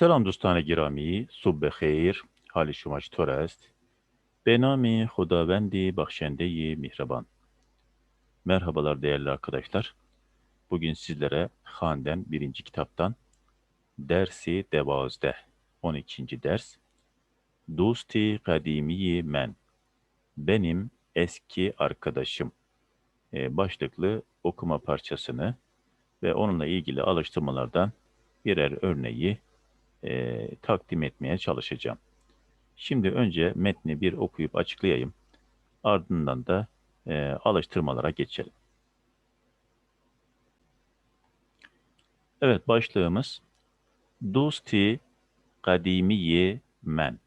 سلام دوستان گرامی صبح بخیر حال شما چطور است به نام خداوند بخشنده مهربان Merhabalar değerli arkadaşlar. Bugün sizlere Han'den birinci kitaptan dersi devazde 12. ders Dosti Kadimiyi Men Benim eski arkadaşım e, başlıklı okuma parçasını ve onunla ilgili alıştırmalardan birer örneği e, takdim etmeye çalışacağım. Şimdi önce metni bir okuyup açıklayayım. Ardından da e, alıştırmalara geçelim. Evet başlığımız Dosti Kadimiyi Men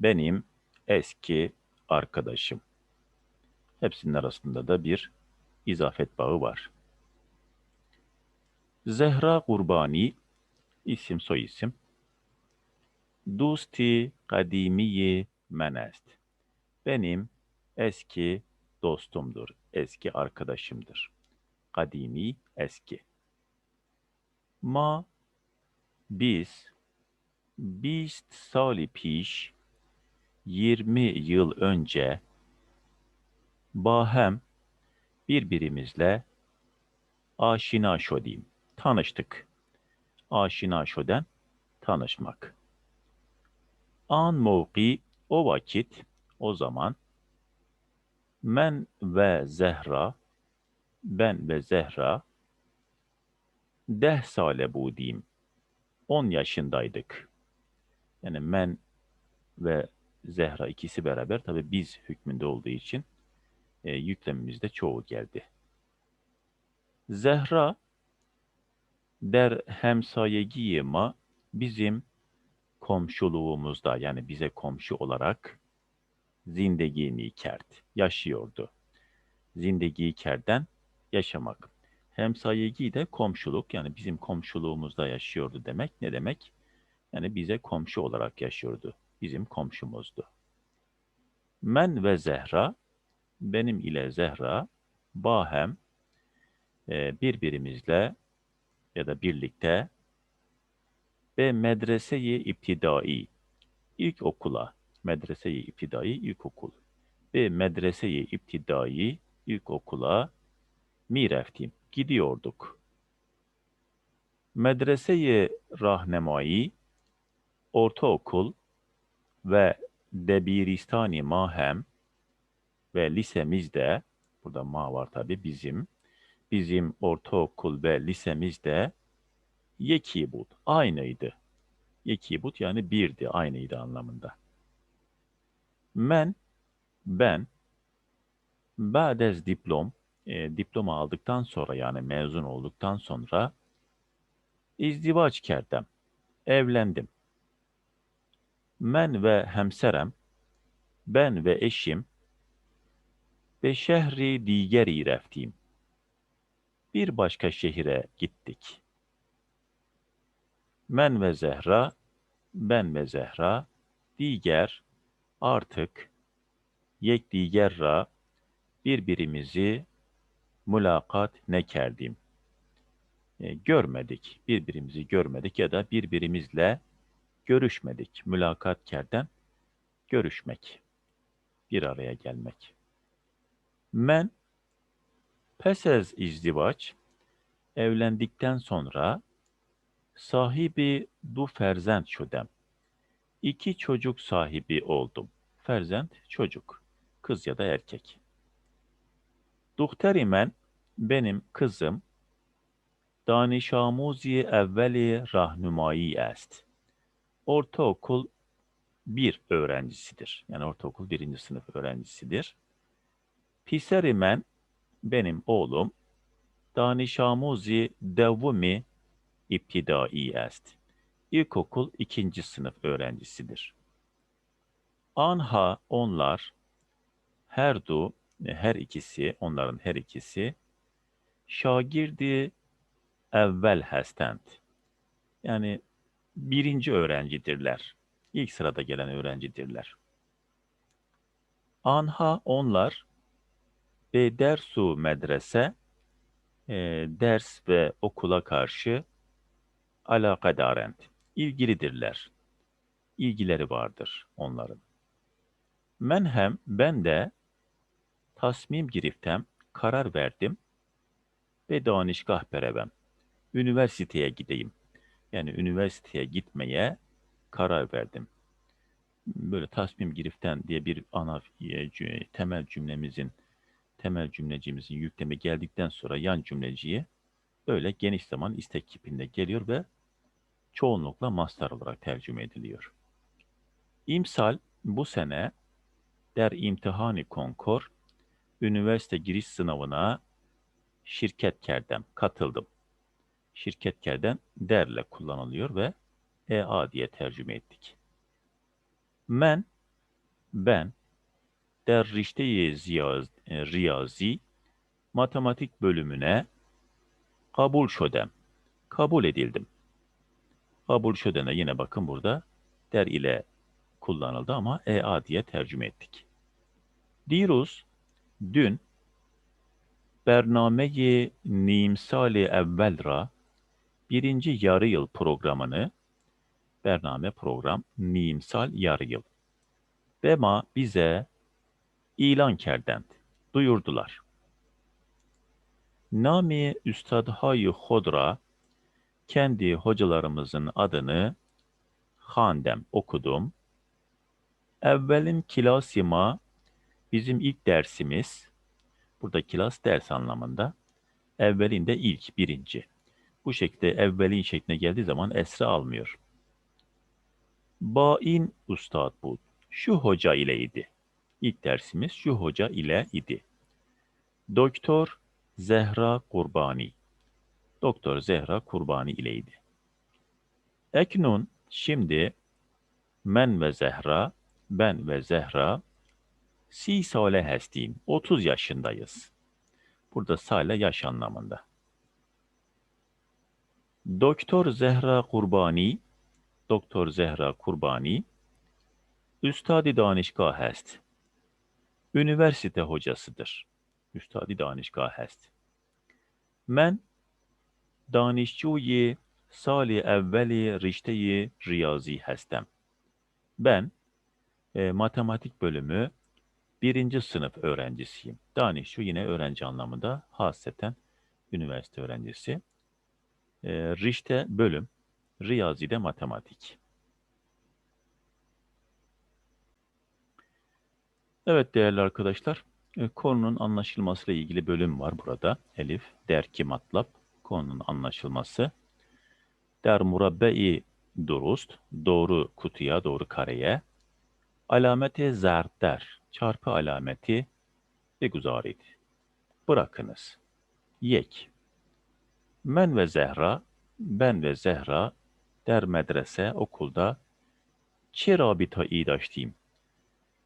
Benim eski arkadaşım. Hepsinin arasında da bir izafet bağı var. Zehra Kurbani isim soy isim. Dosti kadimiyi men est. Benim eski dostumdur, eski arkadaşımdır. Kadimi eski. Ma biz bist sali piş 20 yıl önce bahem birbirimizle aşina şodim, tanıştık. Aşina şoden, tanışmak. An mevki, o vakit, o zaman, men ve Zehra, ben ve Zehra, deh sale budim, 10 yaşındaydık. Yani men ve Zehra ikisi beraber, tabi biz hükmünde olduğu için e, yüklemimizde çoğu geldi. Zehra der hemsayegi ma bizim komşuluğumuzda yani bize komşu olarak zindegini kert yaşıyordu. Zindegi kerden yaşamak. Hemsayegi de komşuluk yani bizim komşuluğumuzda yaşıyordu demek ne demek? Yani bize komşu olarak yaşıyordu. Bizim komşumuzdu. Men ve Zehra benim ile Zehra bahem e, birbirimizle ya da birlikte ve medrese-i iptidai. İlk okula medrese-i iptidai ilkokul ve medrese-i iptidai ilkokula mireftim. Gidiyorduk. Medrese-i rahnemai ortaokul ve debiristani mahem ve lisemizde burada ma var tabi bizim bizim ortaokul ve lisemizde yekibut aynıydı. Yekibut yani birdi, aynıydı anlamında. Men, ben, ba'dez diplom, e, diploma aldıktan sonra yani mezun olduktan sonra izdivaç kerdem, evlendim. Men ve hemserem, ben ve eşim ve şehri digeri reftim. Bir başka şehire gittik. Men ve Zehra, ben ve Zehra, diğer, artık, yek diğerra, birbirimizi mülakat ne kerdim. E, görmedik, birbirimizi görmedik ya da birbirimizle görüşmedik. Mülakat kerden görüşmek, bir araya gelmek. Men, pesez izdivaç, evlendikten sonra Sahibi du ferzent şudem. İki çocuk sahibi oldum. Ferzent çocuk. Kız ya da erkek. Duhterimen benim kızım danişamuzi evveli rahnumai est. Ortaokul bir öğrencisidir. Yani ortaokul birinci sınıf öğrencisidir. Piserimen benim oğlum danişamuzi devumi İptidai est. İlkokul ikinci sınıf öğrencisidir. Anha onlar her du her ikisi onların her ikisi şagirdi evvel hestent. Yani birinci öğrencidirler. İlk sırada gelen öğrencidirler. Anha onlar ve dersu medrese e, ders ve okula karşı alakadarent, ilgilidirler. İlgileri vardır onların. Men hem ben de tasmim giriftem, karar verdim ve danışgah berevem. Üniversiteye gideyim. Yani üniversiteye gitmeye karar verdim. Böyle tasmim giriften diye bir ana e, temel cümlemizin temel cümlecimizin yüklemi geldikten sonra yan cümleciye böyle geniş zaman istek kipinde geliyor ve çoğunlukla mastar olarak tercüme ediliyor. İmsal bu sene der imtihani konkor üniversite giriş sınavına şirket kerdem katıldım. Şirket kerden derle kullanılıyor ve EA diye tercüme ettik. Men ben der rişteyi e, riyazi matematik bölümüne kabul şödem. Kabul edildim. Kabul şödene yine bakın burada der ile kullanıldı ama EA diye tercüme ettik. Diruz dün Bername-i Nimsali Evvel ra birinci yarı yıl programını Bername program Nimsal yarı yıl. Bema bize ilan kerdend. Duyurdular. Nami Üstadhay Hodra kendi hocalarımızın adını Handem okudum. Evvelin kilasima bizim ilk dersimiz. Burada kilas ders anlamında. Evvelinde ilk, birinci. Bu şekilde evvelin şekline geldiği zaman esra almıyor. Bain ustad bu. Şu hoca ileydi. İlk dersimiz şu hoca ile idi. Doktor Zehra Kurbani. Doktor Zehra Kurbani ileydi. Eknun şimdi men ve Zehra, ben ve Zehra si sale hestim. 30 yaşındayız. Burada sale yaş anlamında. Doktor Zehra Kurbani, Doktor Zehra Kurbani, Üstadi danışgah hest. Üniversite hocasıdır. Üstadi danışgah hest. Men danışçuyi sali evveli rişteyi riyazi hestem. Ben e, matematik bölümü birinci sınıf öğrencisiyim. Danışçu yine öğrenci anlamında hasreten üniversite öğrencisi. E, rişte bölüm, riyazi de matematik. Evet değerli arkadaşlar, e, konunun anlaşılmasıyla ilgili bölüm var burada. Elif, derki matlab, konunun anlaşılması. Der murabbe-i durust, doğru kutuya, doğru kareye. Alameti zerder, çarpı alameti ve guzarid. Bırakınız. Yek. Men ve Zehra, ben ve Zehra der medrese, okulda çi rabita idaştiyim.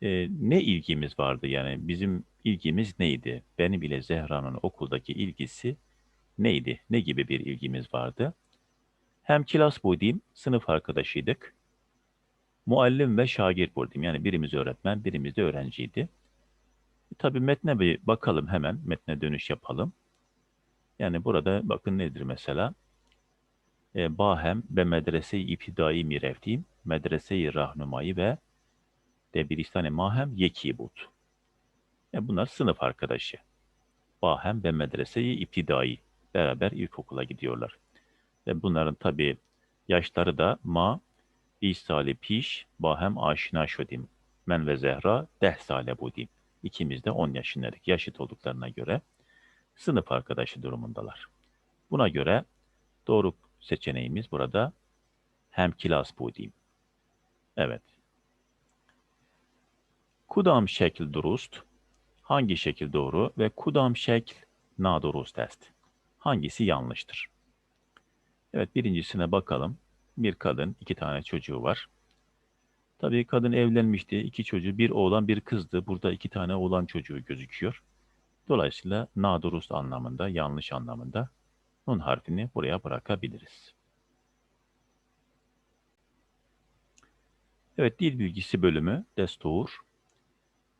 Ee, ne ilgimiz vardı yani bizim ilgimiz neydi? Benim ile Zehra'nın okuldaki ilgisi neydi? Ne gibi bir ilgimiz vardı? Hem kilas budiyim, sınıf arkadaşıydık. Muallim ve şagir budiyim. Yani birimiz öğretmen, birimiz de öğrenciydi. Tabii metne bir bakalım hemen, metne dönüş yapalım. Yani burada bakın nedir mesela? E, Bahem ve medrese-i iptidai mirevdiyim, medrese-i rahnumayı ve Debiristane Mahem Yeki But. E bunlar sınıf arkadaşı. Bahem ve medreseyi iptidai. Beraber ilkokula gidiyorlar. Ve bunların tabi yaşları da ma, İsali piş, bahem aşina şödim. Men ve Zehra deh sale budim. İkimiz de 10 yaşındaydık. Yaşıt olduklarına göre sınıf arkadaşı durumundalar. Buna göre doğru seçeneğimiz burada hem kilas budim. Evet. Kudam şekil durust. Hangi şekil doğru ve kudam şekil nadurust est. Hangisi yanlıştır? Evet birincisine bakalım. Bir kadın, iki tane çocuğu var. Tabii kadın evlenmişti. iki çocuğu, bir oğlan, bir kızdı. Burada iki tane oğlan çocuğu gözüküyor. Dolayısıyla nadurust anlamında, yanlış anlamında nun harfini buraya bırakabiliriz. Evet, dil bilgisi bölümü, destur.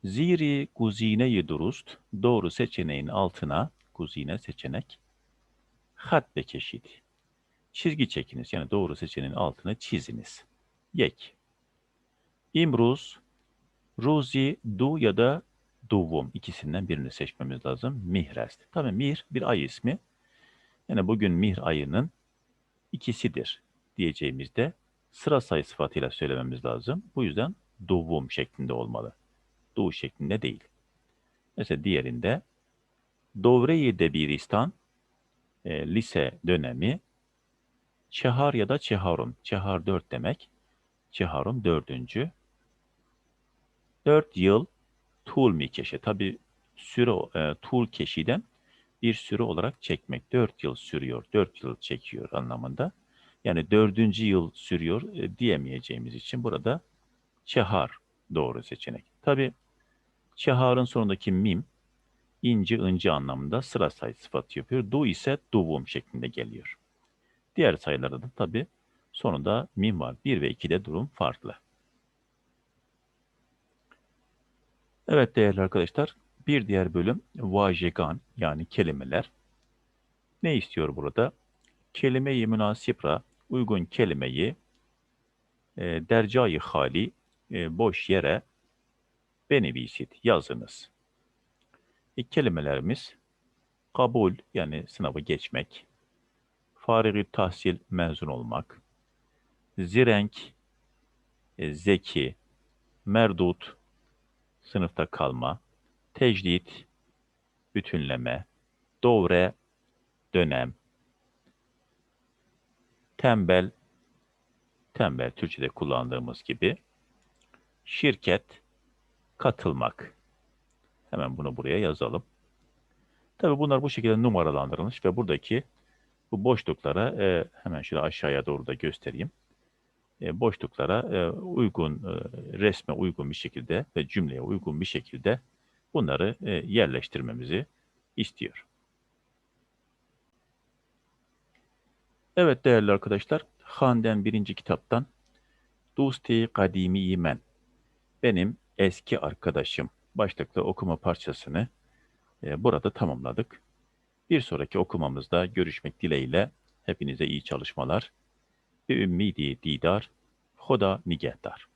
Ziri kuzine-i durust, doğru seçeneğin altına, kuzine seçenek, hat bekeşidi. çizgi çekiniz. Yani doğru seçeneğin altına çiziniz. Yek. İmruz, Ruzi, Du ya da Duvum ikisinden birini seçmemiz lazım. Mihrest. Tabii Mihr bir ay ismi. Yani bugün Mihr ayının ikisidir diyeceğimizde sıra sayı sıfatıyla söylememiz lazım. Bu yüzden Duvum şeklinde olmalı. Du şeklinde değil. Mesela diğerinde Dovre-i Debiristan e, lise dönemi Çehar ya da Çeharun. Çehar 4 demek. Çeharun dördüncü. 4 yıl tul mikeşe. Tabi süre e, tul keşiden bir süre olarak çekmek. 4 yıl sürüyor, 4 yıl çekiyor anlamında. Yani dördüncü yıl sürüyor e, diyemeyeceğimiz için burada çehar doğru seçenek. Tabi çeharın sonundaki mim inci ıncı anlamında sıra sayı sıfatı yapıyor. Du ise duvum şeklinde geliyor. Diğer sayılarda da tabi sonunda mim var. 1 ve 2'de durum farklı. Evet değerli arkadaşlar, bir diğer bölüm vajegan yani kelimeler. Ne istiyor burada? Kelime-i münasipra, uygun kelimeyi e, dercayı hali, e, boş yere benevisit, yazınız. E, kelimelerimiz kabul yani sınavı geçmek, farigi tahsil mezun olmak, zirenk, e, zeki, merdut, sınıfta kalma, tecdit, bütünleme, doğre, dönem, tembel, tembel Türkçe'de kullandığımız gibi, şirket, katılmak. Hemen bunu buraya yazalım. Tabii bunlar bu şekilde numaralandırılmış ve buradaki bu boşluklara e, hemen şöyle aşağıya doğru da göstereyim. E, boşluklara e, uygun, e, resme uygun bir şekilde ve cümleye uygun bir şekilde bunları e, yerleştirmemizi istiyor. Evet değerli arkadaşlar, Han'den birinci kitaptan Dusti Kadimi Men, benim eski arkadaşım başlıklı okuma parçasını e, burada tamamladık. Bir sonraki okumamızda görüşmek dileğiyle hepinize iyi çalışmalar. Bir ümmidi didar, hoda nigehdar.